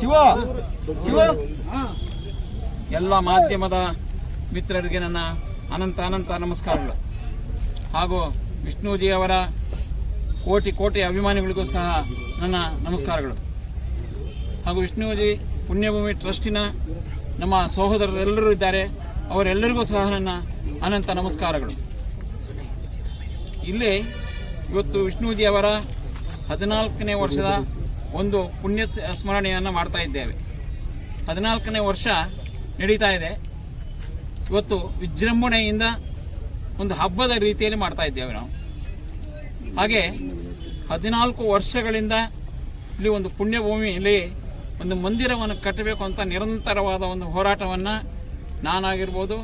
ಶಿವ ಶಿವ. ಎಲ್ಲ ಮಾಧ್ಯಮದ ಮಿತ್ರರಿಗೆ ನನ್ನ ಅನಂತ ಅನಂತ ನಮಸ್ಕಾರಗಳು. ಹಾಗೂ ವಿಷ್ಣುಜಿ ಅವರ ಕೋಟಿ ಕೋಟಿ ಅಭಿಮಾನಿಗಳಿಗೂ ಸಹ ನನ್ನ ನಮಸ್ಕಾರಗಳು. ಹಾಗೂ ವಿಷ್ಣುಜಿ ಪುಣ್ಯಭೂಮಿ ಟ್ರಸ್ಟಿನ ನಮ್ಮ ಸಹೋದರರೆಲ್ಲರೂ ಇದ್ದಾರೆ. ಅವರೆಲ್ಲರಿಗೂ ಸಹ ನನ್ನ ಅನಂತ ನಮಸ್ಕಾರಗಳು. ಇಲ್ಲಿ ಇವತ್ತು ವಿಷ್ಣುಜಿ ಅವರ ಹದಿನಾಲ್ಕನೇ ವರ್ಷದ ಒಂದು ಪುಣ್ಯ ಸ್ಮರಣೆಯನ್ನು ಮಾಡ್ತಾ ಇದ್ದೇವೆ. ಹದಿನಾಲ್ಕನೇ ವರ್ಷ ನಡೀತಾ ಇದೆ. ಇವತ್ತು ವಿಜೃಂಭಣೆಯಿಂದ ಒಂದು ಹಬ್ಬದ ರೀತಿಯಲ್ಲಿ ಮಾಡ್ತಾ ಇದ್ದೇವೆ ನಾವು. ಹಾಗೆ ಹದಿನಾಲ್ಕು ವರ್ಷಗಳಿಂದ ಇಲ್ಲಿ ಒಂದು ಪುಣ್ಯಭೂಮಿಯಲ್ಲಿ ಒಂದು ಮಂದಿರವನ್ನು ಕಟ್ಟಬೇಕು ಅಂತ ನಿರಂತರವಾದ ಒಂದು ಹೋರಾಟವನ್ನು ನಾನಾಗಿರ್ಬೋದು,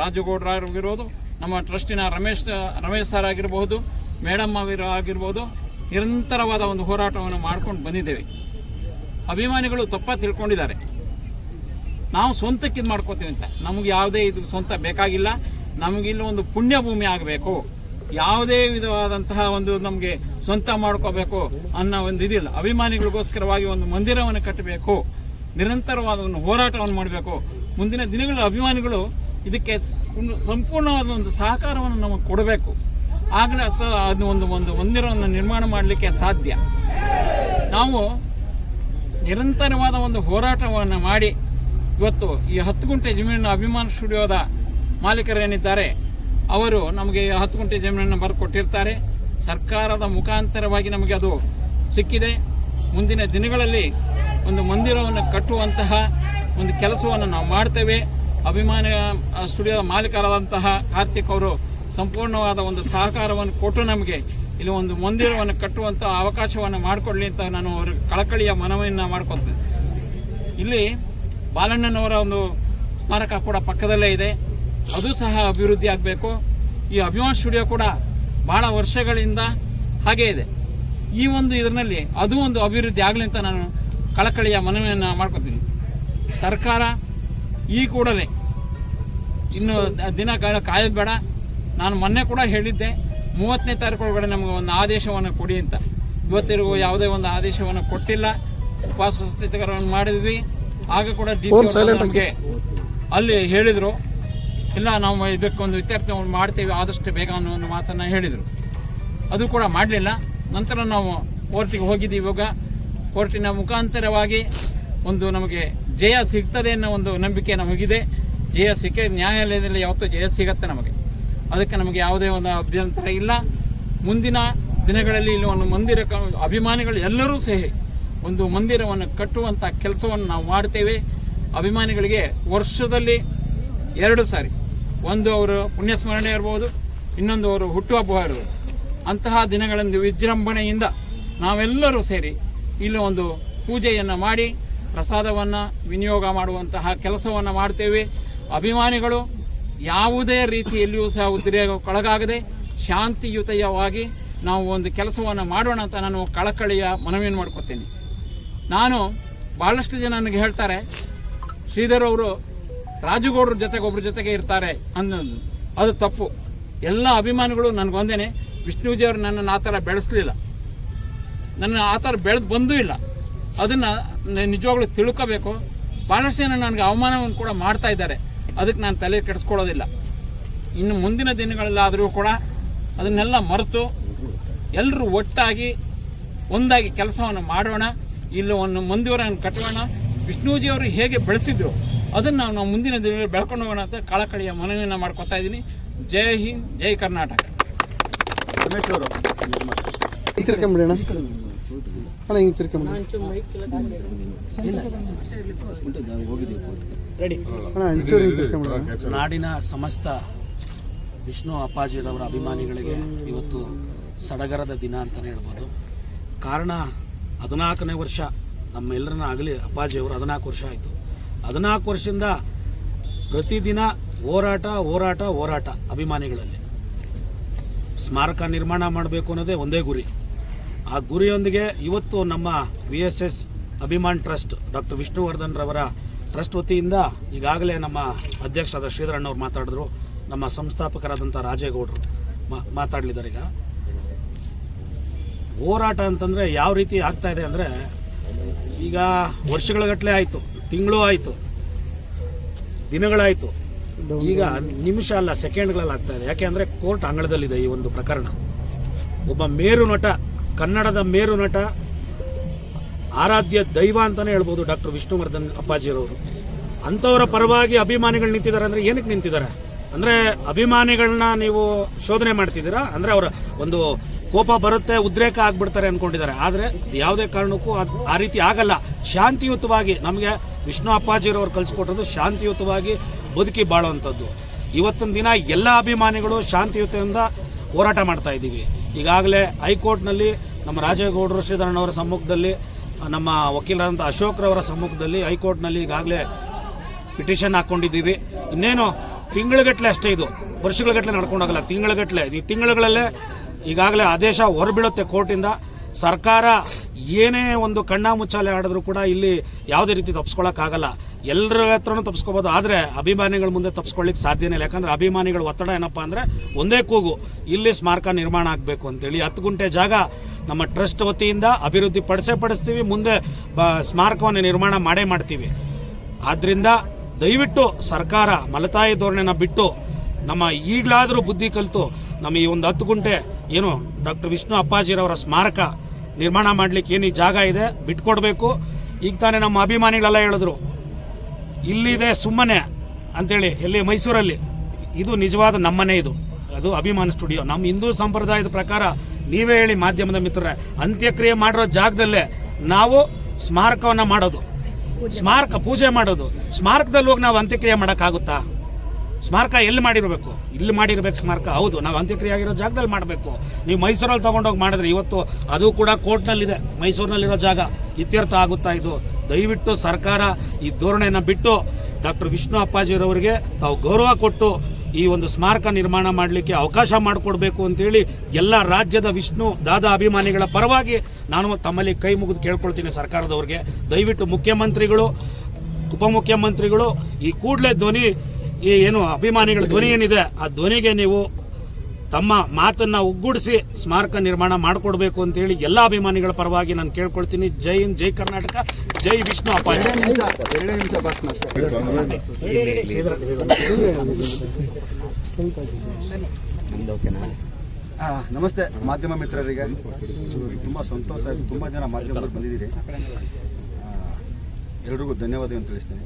ರಾಜಗೌಡರಾಗಿರ್ಬೋದು, ನಮ್ಮ ಟ್ರಸ್ಟಿನ ರಮೇಶ್ ರಮೇಶ್ ಸರ್ ಆಗಿರ್ಬೋದು, ಮೇಡಮ್ ಆಗಿರ್ಬೋದು ನಿರಂತರವಾದ ಒಂದು ಹೋರಾಟವನ್ನು ಮಾಡ್ಕೊಂಡು ಬಂದಿದ್ದೇವೆ. ಅಭಿಮಾನಿಗಳು ತಪ್ಪ ತಿಳ್ಕೊಂಡಿದ್ದಾರೆ. ನಾವು ಸ್ವಂತಕ್ಕೆ ಇದು ಮಾಡ್ಕೋತೀವಿ ಅಂತ. ನಮಗೆ ಯಾವುದೇ ಇದು ಸ್ವಂತ ಬೇಕಾಗಿಲ್ಲ. ನಮಗಿಲ್ಲಿ ಒಂದು ಪುಣ್ಯ ಭೂಮಿ ಆಗಬೇಕು. ಯಾವುದೇ ವಿಧವಾದಂತಹ ಒಂದು ನಮಗೆ ಸ್ವಂತ ಮಾಡ್ಕೋಬೇಕು ಅನ್ನೋ ಒಂದು ಇದಿಲ್ಲ. ಅಭಿಮಾನಿಗಳಿಗೋಸ್ಕರವಾಗಿ ಒಂದು ಮಂದಿರವನ್ನು ಕಟ್ಟಬೇಕು. ನಿರಂತರವಾದ ಒಂದು ಹೋರಾಟವನ್ನು ಮಾಡಬೇಕು. ಮುಂದಿನ ದಿನಗಳ ಅಭಿಮಾನಿಗಳು ಇದಕ್ಕೆ ಸಂಪೂರ್ಣವಾದ ಒಂದು ಸಹಕಾರವನ್ನು ನಮಗೆ ಕೊಡಬೇಕು. ಆಗಲೇ ಸ ಅದು ಒಂದು ಒಂದು ಮಂದಿರವನ್ನು ನಿರ್ಮಾಣ ಮಾಡಲಿಕ್ಕೆ ಸಾಧ್ಯ. ನಾವು ನಿರಂತರವಾದ ಒಂದು ಹೋರಾಟವನ್ನು ಮಾಡಿ ಇವತ್ತು ಈ ಹತ್ತು ಗುಂಟೆ ಜಮೀನಿನ ಅಭಿಮಾನ ಸ್ಟುಡಿಯೋದ ಮಾಲೀಕರೇನಿದ್ದಾರೆ, ಅವರು ನಮಗೆ ಈ ಹತ್ತು ಗುಂಟೆ ಜಮೀನನ್ನು ಬರ್ಕೊಟ್ಟಿರ್ತಾರೆ. ಸರ್ಕಾರದ ಮುಖಾಂತರವಾಗಿ ನಮಗೆ ಅದು ಸಿಕ್ಕಿದೆ. ಮುಂದಿನ ದಿನಗಳಲ್ಲಿ ಒಂದು ಮಂದಿರವನ್ನು ಕಟ್ಟುವಂತಹ ಒಂದು ಕೆಲಸವನ್ನು ನಾವು ಮಾಡ್ತೇವೆ. ಅಭಿಮಾನ ಸ್ಟುಡಿಯೋದ ಮಾಲೀಕರಾದಂತಹ ಕಾರ್ತಿಕ್ ಅವರು ಸಂಪೂರ್ಣವಾದ ಒಂದು ಸಹಕಾರವನ್ನು ಕೊಟ್ಟು ನಮಗೆ ಇಲ್ಲಿ ಒಂದು ಮಂದಿರವನ್ನು ಕಟ್ಟುವಂಥ ಅವಕಾಶವನ್ನು ಮಾಡಿಕೊಡ್ಲಿ ಅಂತ ನಾನು ಅವರ ಕಳಕಳಿಯ ಮನವಿಯನ್ನು ಮಾಡ್ಕೊತೀನಿ ಇಲ್ಲಿ ಬಾಲಣ್ಣನವರ ಒಂದು ಸ್ಮಾರಕ ಕೂಡ ಪಕ್ಕದಲ್ಲೇ ಇದೆ. ಅದು ಸಹ ಅಭಿವೃದ್ಧಿ ಆಗಬೇಕು. ಈ ಅಭಿಮಾನ್ ಸ್ಟುಡಿಯೋ ಕೂಡ ಭಾಳ ವರ್ಷಗಳಿಂದ ಹಾಗೇ ಇದೆ. ಈ ಒಂದು ಇದರಲ್ಲಿ ಅದು ಒಂದು ಅಭಿವೃದ್ಧಿ ಆಗಲಿ ಅಂತ ನಾನು ಕಳಕಳಿಯ ಮನವಿಯನ್ನು ಮಾಡ್ಕೊತೀನಿ ಸರ್ಕಾರ ಈ ಕೂಡಲೇ ಇನ್ನು ದಿನ ಕಾಯೋದು ಬೇಡ. ನಾನು ಮೊನ್ನೆ ಕೂಡ ಹೇಳಿದ್ದೆ ಮೂವತ್ತನೇ ತಾರೀಕು ಒಳಗಡೆ ನಮಗೆ ಒಂದು ಆದೇಶವನ್ನು ಕೊಡಿ ಅಂತ. ಇವತ್ತಿಗೂ ಯಾವುದೇ ಒಂದು ಆದೇಶವನ್ನು ಕೊಟ್ಟಿಲ್ಲ. ಉಪವಾಸ ಸ್ಥಿತಿಕರವನ್ನು ಮಾಡಿದ್ವಿ. ಆಗ ಕೂಡ ಡಿ ಸಿ ನಮಗೆ ಅಲ್ಲಿ ಹೇಳಿದರು ಇಲ್ಲ ನಾವು ಇದಕ್ಕೊಂದು ವಿದ್ಯಾರ್ಥಿ ಮಾಡ್ತೀವಿ ಆದಷ್ಟು ಬೇಗ ಅನ್ನೋ ಒಂದು ಮಾತನ್ನು ಹೇಳಿದರು. ಅದು ಕೂಡ ಮಾಡಲಿಲ್ಲ. ನಂತರ ನಾವು ಕೋರ್ಟಿಗೆ ಹೋಗಿದ್ದೀವಿ ಇವಾಗ. ಕೋರ್ಟಿನ ಮುಖಾಂತರವಾಗಿ ಒಂದು ನಮಗೆ ಜಯ ಸಿಗ್ತದೆ ಅನ್ನೋ ಒಂದು ನಂಬಿಕೆ ನಮಗಿದೆ. ಜಯ ಸಿಕ್ಕ ನ್ಯಾಯಾಲಯದಲ್ಲಿ ಯಾವತ್ತೂ ಜಯ ಸಿಗತ್ತೆ ನಮಗೆ. ಅದಕ್ಕೆ ನಮಗೆ ಯಾವುದೇ ಒಂದು ಅಭ್ಯಂತರ ಇಲ್ಲ. ಮುಂದಿನ ದಿನಗಳಲ್ಲಿ ಇಲ್ಲಿ ಒಂದು ಮಂದಿರ ಅಭಿಮಾನಿಗಳು ಎಲ್ಲರೂ ಸಹಿ ಒಂದು ಮಂದಿರವನ್ನು ಕಟ್ಟುವಂಥ ಕೆಲಸವನ್ನು ನಾವು ಮಾಡ್ತೇವೆ. ಅಭಿಮಾನಿಗಳಿಗೆ ವರ್ಷದಲ್ಲಿ ಎರಡು ಸಾರಿ. ಒಂದು ಅವರು ಪುಣ್ಯಸ್ಮರಣೆ ಇರ್ಬೋದು, ಇನ್ನೊಂದು ಅವರು ಹುಟ್ಟುಹಬ್ಬ ಇರ್ಬೋದು. ಅಂತಹ ದಿನಗಳಂದು ವಿಜೃಂಭಣೆಯಿಂದ ನಾವೆಲ್ಲರೂ ಸೇರಿ ಇಲ್ಲಿ ಒಂದು ಪೂಜೆಯನ್ನು ಮಾಡಿ, ಪ್ರಸಾದವನ್ನು, ವಿನಿಯೋಗ ಮಾಡುವಂತಹ ಕೆಲಸವನ್ನು ಮಾಡ್ತೇವೆ. ಅಭಿಮಾನಿಗಳು ಯಾವುದೇ ರೀತಿಯಲ್ಲಿಯೂ ಸಹ ಉದ್ರೇಕಕ್ಕೊಳಗಾಗದೆ ಶಾಂತಿಯುತವಾಗಿ ನಾವು ಒಂದು ಕೆಲಸವನ್ನು ಮಾಡೋಣ ಅಂತ ನಾನು ಕಳಕಳಿಯ ಮನವಿಯನ್ನು ಮಾಡ್ಕೊತೀನಿ. ನಾನು ಭಾಳಷ್ಟು ಜನ ನನಗೆ ಹೇಳ್ತಾರೆ, ಶ್ರೀಧರ್ ಅವರು ರಾಜುಗೌಡ್ರ ಜೊತೆಗೆ ಒಬ್ಬರ ಜೊತೆಗೆ ಇರ್ತಾರೆ ಅನ್ನೋದು. ಅದು ತಪ್ಪು. ಎಲ್ಲ ಅಭಿಮಾನಿಗಳು ನನಗೊಂದೇನೆ ವಿಷ್ಣುಜಿಯವರು ನನ್ನನ್ನು ಆ ಥರ ಬೆಳೆಸಲಿಲ್ಲ. ನನ್ನ ಆ ಥರ ಬೆಳೆದು ಬಂದೂ ಇಲ್ಲ. ಅದನ್ನು ನಿಜವಾಗ್ಲೂ ತಿಳ್ಕೋಬೇಕು. ಭಾಳಷ್ಟು ಜನ ನನಗೆ ಅವಮಾನವನ್ನು ಕೂಡ ಮಾಡ್ತಾ ಇದ್ದಾರೆ. ಅದಕ್ಕೆ ನಾನು ತಲೆ ಕೆಡಿಸ್ಕೊಳ್ಳೋದಿಲ್ಲ. ಇನ್ನು ಮುಂದಿನ ದಿನಗಳಲ್ಲಾದರೂ ಕೂಡ ಅದನ್ನೆಲ್ಲ ಮರೆತು ಎಲ್ಲರೂ ಒಟ್ಟಾಗಿ ಒಂದಾಗಿ ಕೆಲಸವನ್ನು ಮಾಡೋಣ. ಇಲ್ಲಿ ಒಂದು ಮಂದಿರವನ್ನು ಕಟ್ಟೋಣ. ವಿಷ್ಣುಜಿಯವರು ಹೇಗೆ ಬೆಳೆಸಿದ್ರು ಅದನ್ನು ನಾವು ನಾವು ಮುಂದಿನ ದಿನಗಳಲ್ಲಿ ಬೆಳ್ಕೊಂಡು ಹೋಗೋಣ ಅಂತ ಕಳಕಳಿಯ ಮನವಿಯನ್ನು ಮಾಡ್ಕೊತಾ ಇದ್ದೀನಿ. ಜೈ ಹಿಂದ್ ಜೈ ಕರ್ನಾಟಕ. ರಮೇಶ್ ಅವರು ಅಣ್ಣ ಅಣ್ಣ ಹಿಂಗೆ ತಿರ್ಕೊಂಬ ಅಣ್ಣ ಒಂಚೂರು ಹಿಂಗೆ ತಿರ್ಕೊಂಬಿಡಿ ನಾಡಿನ ಸಮಸ್ತ ವಿಷ್ಣು ಅಪ್ಪಾಜಿಯವರ ಅಭಿಮಾನಿಗಳಿಗೆ ಇವತ್ತು ಸಡಗರದ ದಿನ ಅಂತಲೇ ಹೇಳ್ಬೋದು. ಕಾರಣ ಹದಿನಾಲ್ಕನೇ ವರ್ಷ ನಮ್ಮೆಲ್ಲರನ್ನ ಆಗಲಿ ಅಪ್ಪಾಜಿಯವರು ಹದಿನಾಲ್ಕು ವರ್ಷ ಆಯಿತು. ಹದಿನಾಲ್ಕು ವರ್ಷದಿಂದ ಪ್ರತಿದಿನ ಹೋರಾಟ ಹೋರಾಟ ಹೋರಾಟ ಅಭಿಮಾನಿಗಳಲ್ಲಿ. ಸ್ಮಾರಕ ನಿರ್ಮಾಣ ಮಾಡಬೇಕು ಅನ್ನೋದೇ ಒಂದೇ ಗುರಿ. ಆ ಗುರಿಯೊಂದಿಗೆ ಇವತ್ತು ನಮ್ಮ V S S Abhiman trust doctor Vishnuvardhan ರವರ ಟ್ರಸ್ಟ್ ವತಿಯಿಂದ ಈಗಾಗಲೇ ನಮ್ಮ ಅಧ್ಯಕ್ಷರಾದ ಶ್ರೀಧರಣ್ಣವ್ರು ಮಾತಾಡಿದ್ರು. ನಮ್ಮ ಸಂಸ್ಥಾಪಕರಾದಂಥ ರಾಜೇಗೌಡರು ಮಾತಾಡಲಿದ್ದಾರೆ ಈಗ. ಹೋರಾಟ ಅಂತಂದರೆ ಯಾವ ರೀತಿ ಆಗ್ತಾ ಇದೆ ಅಂದರೆ ಈಗ ವರ್ಷಗಳಗಟ್ಟಲೆ ಆಯಿತು, ತಿಂಗಳು ಆಯಿತು, ದಿನಗಳಾಯಿತು. ಈಗ ನಿಮಿಷ ಅಲ್ಲ ಸೆಕೆಂಡ್ಗಳಲ್ಲಿ ಆಗ್ತಾ ಇದೆ. ಯಾಕೆ ಅಂದರೆ ಕೋರ್ಟ್ ಅಂಗಳದಲ್ಲಿದೆ ಈ ಒಂದು ಪ್ರಕರಣ. ಒಬ್ಬ ಮೇರು ನಟ ಕನ್ನಡದ ಮೇರು ನಟ, ಆರಾಧ್ಯ ದೈವ ಅಂತಲೇ ಹೇಳ್ಬೋದು ಡಾಕ್ಟರ್ ವಿಷ್ಣುವರ್ಧನ್ ಅಪ್ಪಾಜಿರವರು. ಅಂಥವರ ಪರವಾಗಿ ಅಭಿಮಾನಿಗಳು ನಿಂತಿದ್ದಾರೆ ಅಂದರೆ ಏನಕ್ಕೆ ನಿಂತಿದ್ದಾರೆ? ಅಂದರೆ ಅಭಿಮಾನಿಗಳನ್ನ ನೀವು ಶೋಧನೆ ಮಾಡ್ತಿದ್ದೀರಾ? ಅಂದರೆ ಅವರ ಒಂದು ಕೋಪ ಬರುತ್ತೆ, ಉದ್ರೇಕ ಆಗ್ಬಿಡ್ತಾರೆ ಅಂದ್ಕೊಂಡಿದ್ದಾರೆ ಆದರೆ ಯಾವುದೇ ಕಾರಣಕ್ಕೂ ಅದು ಆ ರೀತಿ ಆಗಲ್ಲ. ಶಾಂತಿಯುತವಾಗಿ ನಮಗೆ ವಿಷ್ಣು ಅಪ್ಪಾಜಿರವರು ಕಲಿಸ್ಕೊಟ್ಟದ್ದು ಶಾಂತಿಯುತವಾಗಿ ಬದುಕಿ ಬಾಳುವಂಥದ್ದು. ಇವತ್ತಿನ ದಿನ ಎಲ್ಲ ಅಭಿಮಾನಿಗಳು ಶಾಂತಿಯುತದಿಂದ ಹೋರಾಟ ಮಾಡ್ತಾ ಇದ್ದೀವಿ. ಈಗಾಗಲೇ ಹೈಕೋರ್ಟ್ನಲ್ಲಿ ನಮ್ಮ ರಾಜೇಗೌಡರು ಶ್ರೀಧರಣ್ಣವರ ಸಮ್ಮುಖದಲ್ಲಿ, ನಮ್ಮ ವಕೀಲರಾದಂಥ ಅಶೋಕ್ರವರ ಸಮ್ಮುಖದಲ್ಲಿ ಹೈಕೋರ್ಟ್ನಲ್ಲಿ ಈಗಾಗಲೇ ಪಿಟಿಷನ್ ಹಾಕ್ಕೊಂಡಿದ್ದೀವಿ. ಇನ್ನೇನು ತಿಂಗಳುಗಟ್ಟಲೆ ಅಷ್ಟೇ ಇದು. ವರ್ಷಗಳಗಟ್ಟಲೆ ನಡ್ಕೊಂಡೋಗಲ್ಲ ತಿಂಗಳುಗಟ್ಟಲೆ ಈ ತಿಂಗಳುಗಳಲ್ಲೇ ಈಗಾಗಲೇ ಆದೇಶ ಹೊರಬೀಳುತ್ತೆ ಕೋರ್ಟಿಂದ. ಸರ್ಕಾರ ಏನೇ ಒಂದು ಕಣ್ಣ ಮುಚ್ಚಾಲೆ ಆಡಿದ್ರು ಕೂಡ ಇಲ್ಲಿ ಯಾವುದೇ ರೀತಿ ತಪ್ಪಿಸ್ಕೊಳಕ್ಕಾಗಲ್ಲ ಎಲ್ಲರ ಹತ್ರನೂ ತಪ್ಪಿಸ್ಕೋಬೋದು ಆದರೆ ಅಭಿಮಾನಿಗಳ ಮುಂದೆ ತಪ್ಪಿಸ್ಕೊಳ್ಳಿಕ್ಕೆ ಸಾಧ್ಯನೇ ಇಲ್ಲ. ಯಾಕಂದರೆ ಅಭಿಮಾನಿಗಳ ಒತ್ತಡ ಏನಪ್ಪ ಅಂದರೆ ಒಂದೇ ಕೂಗು. ಇಲ್ಲಿ ಸ್ಮಾರಕ ನಿರ್ಮಾಣ ಆಗಬೇಕು ಅಂತೇಳಿ ಹತ್ತು ಗುಂಟೆ ಜಾಗ ನಮ್ಮ ಟ್ರಸ್ಟ್ ವತಿಯಿಂದ ಅಭಿವೃದ್ಧಿ ಪಡಿಸೇ ಪಡಿಸ್ತೀವಿ, ಮುಂದೆ ಬ, ಸ್ಮಾರಕವನ್ನು ನಿರ್ಮಾಣ ಮಾಡೇ ಮಾಡ್ತೀವಿ. ಆದ್ದರಿಂದ ದಯವಿಟ್ಟು ಸರ್ಕಾರ ಮಲತಾಯಿ ಧೋರಣೆನ ಬಿಟ್ಟು ನಮ್ಮ ಈಗಲಾದರೂ ಬುದ್ಧಿ ಕಲಿತು ನಮ್ಮ ಈ ಒಂದು ಹತ್ತು ಗುಂಟೆ ಏನು ಡಾಕ್ಟರ್ ವಿಷ್ಣು ಅಪ್ಪಾಜಿರವರ ಸ್ಮಾರಕ ನಿರ್ಮಾಣ ಮಾಡಲಿಕ್ಕೆ ಏನು ಈ ಜಾಗ ಇದೆ, ಬಿಟ್ಕೊಡ್ಬೇಕು. ಈಗ ತಾನೇ ನಮ್ಮ ಅಭಿಮಾನಿಗಳೆಲ್ಲ ಹೇಳಿದ್ರು, ಇಲ್ಲಿದೆ ಸುಮ್ಮನೆ ಅಂತೇಳಿ, ಎಲ್ಲಿ ಮೈಸೂರಲ್ಲಿ, ಇದು ನಿಜವಾದ ನಮ್ಮನೆ ಇದು. ಅದು ಅಭಿಮಾನ ಸ್ಟುಡಿಯೋ. ನಮ್ಮ ಹಿಂದೂ ಸಂಪ್ರದಾಯದ ಪ್ರಕಾರ ನೀವೇ ಹೇಳಿ ಮಾಧ್ಯಮದ ಮಿತ್ರರೇ, ಅಂತ್ಯಕ್ರಿಯೆ ಮಾಡಿರೋ ಜಾಗದಲ್ಲೇ ನಾವು ಸ್ಮಾರಕವನ್ನು ಮಾಡೋದು. ಸ್ಮಾರಕ ಪೂಜೆ ಮಾಡೋದು. ಸ್ಮಾರಕದಲ್ಲಿ ಹೋಗಿ ನಾವು ಅಂತ್ಯಕ್ರಿಯೆ ಮಾಡೋಕ್ಕಾಗುತ್ತಾ? ಸ್ಮಾರಕ ಎಲ್ಲಿ ಮಾಡಿರಬೇಕು? ಇಲ್ಲಿ ಮಾಡಿರ್ಬೇಕು ಸ್ಮಾರಕ, ಹೌದು. ನಾವು ಅಂತ್ಯಕ್ರಿಯೆ ಆಗಿರೋ ಜಾಗದಲ್ಲಿ ಮಾಡಬೇಕು. ನೀವು ಮೈಸೂರಲ್ಲಿ ತೊಗೊಂಡೋಗಿ ಮಾಡಿದ್ರೆ ಇವತ್ತು ಅದು ಕೂಡ ಕೋರ್ಟ್ನಲ್ಲಿದೆ. ಮೈಸೂರಿನಲ್ಲಿರೋ ಜಾಗ. ಇತ್ಯರ್ಥ ಆಗುತ್ತಾ ಇದು? ದಯವಿಟ್ಟು ಸರ್ಕಾರ ಈ ಧೋರಣೆಯನ್ನು ಬಿಟ್ಟು ಡಾಕ್ಟರ್ ವಿಷ್ಣು ಅಪ್ಪಾಜಿರವರಿಗೆ ತಾವು ಗೌರವ ಕೊಟ್ಟು ಈ ಒಂದು ಸ್ಮಾರಕ ನಿರ್ಮಾಣ ಮಾಡಲಿಕ್ಕೆ ಅವಕಾಶ ಮಾಡಿಕೊಡ್ಬೇಕು ಅಂತೇಳಿ ಎಲ್ಲ ರಾಜ್ಯದ ವಿಷ್ಣು, ದಾದಾ ಅಭಿಮಾನಿಗಳ ಪರವಾಗಿ ನಾನು ತಮ್ಮಲ್ಲಿ ಕೈ ಮುಗಿದು ಕೇಳ್ಕೊಳ್ತೀನಿ ಸರ್ಕಾರದವ್ರಿಗೆ. ದಯವಿಟ್ಟು ಮುಖ್ಯಮಂತ್ರಿಗಳು, ಉಪಮುಖ್ಯಮಂತ್ರಿಗಳು, ಈ ಕೂಡಲೇ ಧ್ವನಿ, ಈ ಏನು ಅಭಿಮಾನಿಗಳ ಧ್ವನಿ ಏನಿದೆ, ಆ ಧ್ವನಿಗೆ ನೀವು ತಮ್ಮ ಮಾತನ್ನು ಒಗ್ಗೂಡಿಸಿ ಸ್ಮಾರಕ ನಿರ್ಮಾಣ ಮಾಡಿಕೊಡ್ಬೇಕು ಅಂತೇಳಿ ಎಲ್ಲ ಅಭಿಮಾನಿಗಳ ಪರವಾಗಿ ನಾನು ಕೇಳ್ಕೊಳ್ತೀನಿ. ಜೈ ಹಿಂದ್, ಜೈ ಕರ್ನಾಟಕ. ಜೈ ವಿಷ್ಣು ಎರಡೇ ನಿಮಿಷ ಭಾಷಣ ನಮಸ್ತೆ ಮಾಧ್ಯಮ ಮಿತ್ರರಿಗೆ. ತುಂಬ ಸಂತೋಷ ಆಯಿತು, ತುಂಬ ಜನ ಮಾಧ್ಯಮದಲ್ಲಿ ಬಂದಿದ್ದೀರಿ. ಎಲ್ರಿಗೂ ಧನ್ಯವಾದಗಳನ್ನು ತಿಳಿಸ್ತೀನಿ.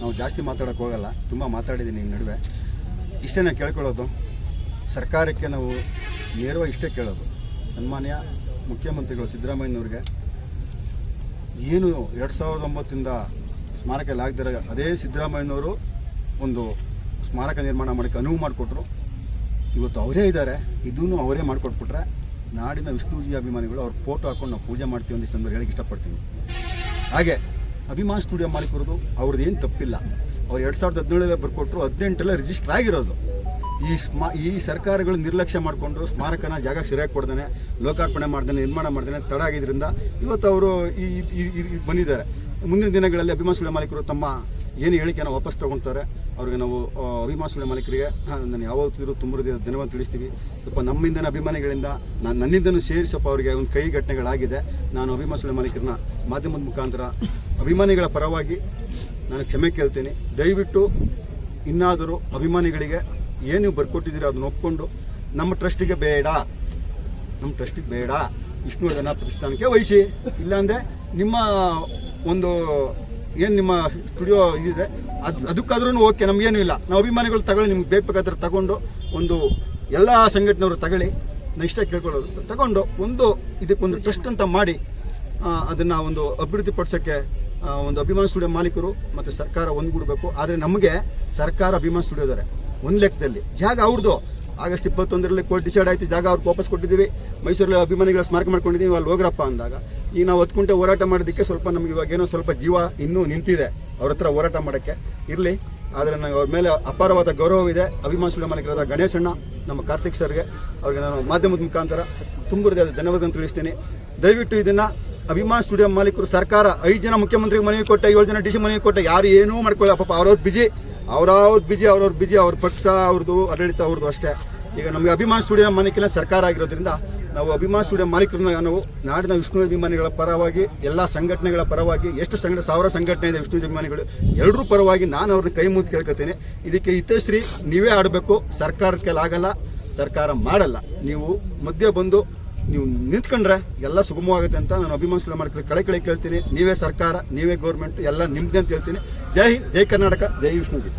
ನಾವು ಜಾಸ್ತಿ ಮಾತಾಡೋಕ್ಕೆ ಹೋಗಲ್ಲ, ತುಂಬ ಮಾತಾಡಿದ್ದೀನಿ ಈ ನಡುವೆ. ಇಷ್ಟೇ ನಾವು ಕೇಳ್ಕೊಳ್ಳೋದು, ಸರ್ಕಾರಕ್ಕೆ ನಾವು ನೇರವಾಗಿ ಇಷ್ಟೇ ಕೇಳೋದು. ಸನ್ಮಾನ್ಯ ಮುಖ್ಯಮಂತ್ರಿಗಳು ಸಿದ್ದರಾಮಯ್ಯನವ್ರಿಗೆ ಏನು ಎರಡು ಸಾವಿರದ ಒಂಬತ್ತಿಂದ ಸ್ಮಾರಕ ಆಗದಿರೋ ಅದೇ ಸಿದ್ದರಾಮಯ್ಯನವರು ಒಂದು ಸ್ಮಾರಕ ನಿರ್ಮಾಣ ಮಾಡೋಕ್ಕೆ ಅನುವು ಮಾಡಿಕೊಟ್ರು. ಇವತ್ತು ಅವರೇ ಇದ್ದಾರೆ. ಇದೂ ಅವರೇ ಮಾಡಿಕೊಟ್ಬಿಟ್ರೆ ನಾಡಿನ ವಿಷ್ಣುಜಿ ಅಭಿಮಾನಿಗಳು ಅವ್ರ ಫೋಟೋ ಹಾಕೊಂಡು ನಾವು ಪೂಜೆ ಮಾಡ್ತೀವಿ ಅಂತ ಸಂದರ್ಭ ಹೇಳಕ್ಕೆ ಇಷ್ಟಪಡ್ತೀನಿ. ಹಾಗೆ ಅಭಿಮಾನ್ ಸ್ಟುಡಿಯೋ ಮಾಡಿಕೊಡೋದು ಅವ್ರದ್ದು ಏನು ತಪ್ಪಿಲ್ಲ. ಅವ್ರು ಎರಡು ಸಾವಿರದ ಹದಿನೇಳಲ್ಲೇ ಬರ್ಕೊಟ್ರು, ಹದಿನೆಂಟೆಲ್ಲ ರಿಜಿಸ್ಟರ್ ಆಗಿರೋದು. ಈ ಸ್ಮಾ, ಈ ಸರ್ಕಾರಗಳು ನಿರ್ಲಕ್ಷ್ಯ ಮಾಡಿಕೊಂಡು ಸ್ಮಾರಕನ ಜಾಗ ಸರಿಯಾಗಿ ಕೊಡ್ದೇನೆ, ಲೋಕಾರ್ಪಣೆ ಮಾಡ್ದೇನೆ, ನಿರ್ಮಾಣ ಮಾಡ್ದೇನೆ ತಡ ಆಗಿದ್ದರಿಂದ ಇವತ್ತು ಅವರು ಈ ಬಂದಿದ್ದಾರೆ. ಮುಂದಿನ ದಿನಗಳಲ್ಲಿ ಅಭಿಮಾನ ಮಾಲೀಕರು ತಮ್ಮ ಏನು ಹೇಳಿಕೆಯನ್ನು ವಾಪಸ್ ತೊಗೊಳ್ತಾರೆ ಅವ್ರಿಗೆ ನಾವು ಅಭಿಮಾನ ಸುಳ್ಯ ಮಾಲೀಕರಿಗೆ ನಾನು ಯಾವತ್ತಿದ್ರು ತುಂಬ ಧನ್ಯವಾದ ತಿಳಿಸ್ತೀವಿ. ಸ್ವಲ್ಪ ನಮ್ಮಿಂದನ ಅಭಿಮಾನಿಗಳಿಂದ ನಾನು ನನ್ನಿಂದನು ಸೇರಿ ಸ್ವಲ್ಪ ಅವರಿಗೆ ಒಂದು ಕೈ ಘಟನೆಗಳಾಗಿದೆ. ನಾನು ಅಭಿಮಾನ ಸುಳ್ಯ ಮಾಲೀಕರನ್ನ ಮಾಧ್ಯಮದ ಮುಖಾಂತರ ಅಭಿಮಾನಿಗಳ ಪರವಾಗಿ ನಾನು ಕ್ಷಮೆ ಕೇಳ್ತೀನಿ. ದಯವಿಟ್ಟು ಇನ್ನಾದರೂ ಅಭಿಮಾನಿಗಳಿಗೆ ಏನು ನೀವು ಬರ್ಕೊಟ್ಟಿದ್ದೀರಿ ಅದನ್ನ ಒಪ್ಕೊಂಡು, ನಮ್ಮ ಟ್ರಸ್ಟಿಗೆ ಬೇಡ. ನಮ್ಮ ಟ್ರಸ್ಟಿಗೆ ಬೇಡ. ವಿಷ್ಣುವರ್ಧನ ಪ್ರತಿಷ್ಠಾನಕ್ಕೆ ವಹಿಸಿ. ಇಲ್ಲಾಂದರೆ ನಿಮ್ಮ ಒಂದು, ಏನು ನಿಮ್ಮ ಸ್ಟುಡಿಯೋ ಇದೆ ಅದು ಅದಕ್ಕಾದ್ರೂ ಓಕೆ, ನಮಗೇನು ಇಲ್ಲ. ನಾವು ಅಭಿಮಾನಿಗಳು ತಗೊಳ್ಳಿ, ನಿಮ್ಗೆ ಬೇಕು ಬೇಕಾದ್ರೆ ತಗೊಂಡು, ಒಂದು ಎಲ್ಲ ಸಂಘಟನೆಯವರು ತಗೊಳ್ಳಿ ನಾನು ಇಷ್ಟೇ ಕೇಳ್ಕೊಳ್ಳೋದು ತಗೊಂಡು, ಒಂದು ಇದಕ್ಕೊಂದು ಟ್ರಸ್ಟ್ ಅಂತ ಮಾಡಿ ಅದನ್ನು ಒಂದು ಅಭಿವೃದ್ಧಿ ಪಡಿಸೋಕ್ಕೆ ಒಂದು ಅಭಿಮಾನ ಸ್ಟುಡಿಯೋ ಮಾಲೀಕರು ಮತ್ತು ಸರ್ಕಾರ ಒಂದುಗೂಡಬೇಕು. ಆದರೆ ನಮಗೆ ಸರ್ಕಾರ ಅಭಿಮಾನ ಸ್ಟುಡಿಯೋ ಇದ್ದಾರೆ. ಒಂದು ಲೆಕ್ಕದಲ್ಲಿ. ಜಾಗ ಅವ್ರದ್ದು ಆಗಸ್ಟ್ ಇಪ್ಪತ್ತೊಂದರಲ್ಲಿ ಕೋರ್ಟ್ ಡಿಸೈಡ್ ಆಯಿತು, ಜಾಗ ಅವ್ರಿಗೆ ವಾಪಸ್ ಕೊಟ್ಟಿದ್ದೀವಿ. ಮೈಸೂರಲ್ಲಿ ಅಭಿಮಾನಿಗಳ ಸ್ಮಾರಕ ಮಾಡ್ಕೊಂಡಿದ್ದೀವಿ ಅಲ್ಲಿ ಹೋಗ್ರಪ್ಪ ಅಂದಾಗ. ಈಗ ನಾವು ಗಂಟೆ ಹೋರಾಟ ಮಾಡೋದಕ್ಕೆ ಸ್ವಲ್ಪ ನಮ್ಗೆ ಇವಾಗ ಏನೋ ಸ್ವಲ್ಪ ಜೀವ ಇನ್ನೂ ನಿಂತಿದೆ ಅವ್ರ ಹತ್ರ ಹೋರಾಟ ಮಾಡೋಕ್ಕೆ. ಇರಲಿ, ಆದರೆ ನನಗೆ ಅವ್ರ ಮೇಲೆ ಅಪಾರವಾದ ಗೌರವವಿದೆ ಅಭಿಮಾನ ಸುಳ್ಳು ಮಾಲೀಕರಾದ ಗಣೇಶಣ್ಣ ನಮ್ಮ ಕಾರ್ತಿಕ್ ಸರ್ಗೆ. ಅವ್ರಿಗೆ ನಾನು ಮಾಧ್ಯಮದ ಮುಖಾಂತರ ಧನ್ಯವಾದ ತಿಳಿಸ್ತೀನಿ. ದಯವಿಟ್ಟು ಇದನ್ನು ಅಭಿಮಾನ ಸ್ಟುಡಿಯೋ ಮಾಲೀಕರು ಸರ್ಕಾರ, ಐದು ಜನ ಮುಖ್ಯಮಂತ್ರಿಗೆ ಮನವಿ ಕೊಟ್ಟೆ, ಏಳು ಜನ ಡಿ ಸಿ ಮನವಿ ಕೊಟ್ಟೆ, ಯಾರು ಏನೂ ಮಾಡ್ಕೊಳ್ಳಿ. ಪಾಪ ಅವ್ರವ್ರು ಬಿಜಿ ಅವ್ರವ್ರ ಬಿಜಿ ಅವ್ರವ್ರ ಬಿಜಿ, ಅವ್ರ ಪಕ್ಷ, ಅವ್ರದ್ದು ಆಡಳಿತ, ಅವ್ರದ್ದು ಅಷ್ಟೇ. ಈಗ ನಮಗೆ ಅಭಿಮಾನ ಸ್ಟುಡಿಯೋ ಮಾಲೀಕನ ಸರ್ಕಾರ ಆಗಿರೋದ್ರಿಂದ ನಾವು ಅಭಿಮಾನ ಸ್ಟುಡಿಯೋ ಮಾಲೀಕರನ್ನ ನಾವು ನಾಡಿನ ವಿಷ್ಣು ಅಭಿಮಾನಿಗಳ ಪರವಾಗಿ, ಎಲ್ಲ ಸಂಘಟನೆಗಳ ಪರವಾಗಿ, ಎಷ್ಟು ಸಂಘಟನೆ ಸಾವಿರ ಸಂಘಟನೆ ಇದೆ ವಿಷ್ಣು ಅಭಿಮಾನಿಗಳು ಎಲ್ಲರೂ ಪರವಾಗಿ ನಾನು ಅವ್ರನ್ನ ಕೈ ಮುದ್ದು ಕೇಳ್ಕೊತೀನಿ ಇದಕ್ಕೆ ಹಿತಶ್ರೀ ನೀವೇ ಆಡಬೇಕು ಸರ್ಕಾರಕ್ಕೆ ಆಗಲ್ಲ, ಸರ್ಕಾರ ಮಾಡಲ್ಲ. ನೀವು ಮಧ್ಯೆ ಬಂದು ನೀವು ನಿಂತ್ಕೊಂಡ್ರೆ ಎಲ್ಲ ಸುಗಮವಾಗುತ್ತೆ ಅಂತ ನಾನು ಅಭಿಮಾನ ಸ್ಟುಡಿಯೋ ಕಳೆ ಕಳೆ ಕೇಳ್ತೀನಿ. ನೀವೇ ಸರ್ಕಾರ, ನೀವೇ ಗೌರ್ಮೆಂಟ್, ಎಲ್ಲ ನಿಮ್ಮದೇ ಅಂತ ಹೇಳ್ತೀನಿ. ಜೈ ಹಿಂದ್ ಜೈ ಕರ್ನಾಟಕ ಜೈ ವಿಷ್ಣುಜಿ